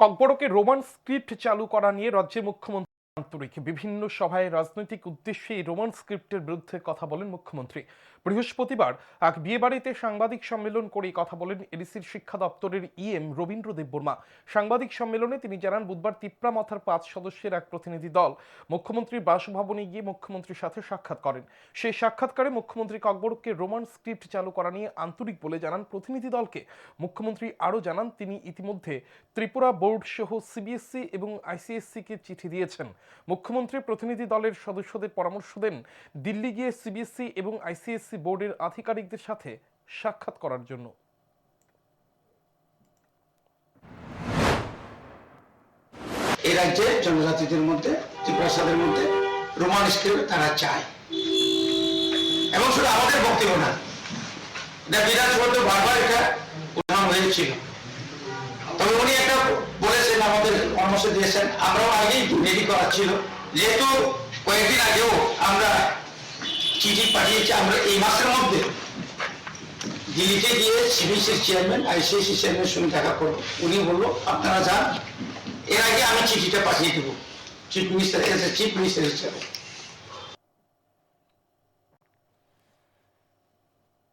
ককবরকে Roman script চালু করা নিয়ে রাজ্যের মুখ্যমন্ত্রী আন্তরিক বিভিন্ন সভায় রাজনৈতিক উদ্দেশ্যে রোমান স্ক্রিপ্টের বিরুদ্ধে কথা বলেন মুখ্যমন্ত্রী। বৃহস্পতিবার এক বিয়েবাড়িতে সাংবাদিক সম্মেলন করে কথা বলেন এডিসির শিক্ষা দপ্তরের ইএম রবীন্দ্র দেববর্মা সাংবাদিক সম্মেলনে তিনি জানান, বুধবার তিপ্রা মাথার পাঁচ সদস্যের এক প্রতিনিধি দল মুখ্যমন্ত্রীর বাসভবনে গিয়ে মুখ্যমন্ত্রীর সাথে সাক্ষাৎ করেন। সেই সাক্ষাৎকারে মুখ্যমন্ত্রী ককবরককে রোমান স্ক্রিপ্ট চালু করা নিয়ে আন্তরিক বলে জানান প্রতিনিধি দলকে। মুখ্যমন্ত্রী আরও জানান, তিনি ইতিমধ্যে ত্রিপুরা বোর্ড সহ সিবিএসসি এবং আইসিএসসিকে চিঠি দিয়েছেন। মুখ্যমন্ত্রী প্রতিনিধি দলের সদস্যদের পরামর্শ দেন দিল্লি গিয়ে সিবিএসসি এবং আইসিএসসি বোর্ডের আধিকারিকদের সাথে সাক্ষাৎ করার জন্য। এই রাজ্যে জনজাতিদের মধ্যে মধ্যে রোমান তারা চায়। এবং শুধু আমাদের বক্তব্য না, এটা বিধানসভাতে বারবার এটা হয়েছিল। তবে উনি একটা পরামর্শ দিয়েছেন। আমরাও আগেই রেডি করা ছিল। যেহেতু কয়েকদিন আগেও আমরা চিঠি পাঠিয়েছি, আমরা এই মাসের মধ্যে দিল্লিতে গিয়ে সিবিসির চেয়ারম্যান আইসিআইসি চেয়ারম্যানের সঙ্গে দেখা করব। উনি বলল, আপনারা যান। এর আগে আমি চিঠিটা পাঠিয়ে দেবো। চিফ মিনিস্টার চিফ মিনিস্টার হিসেবে।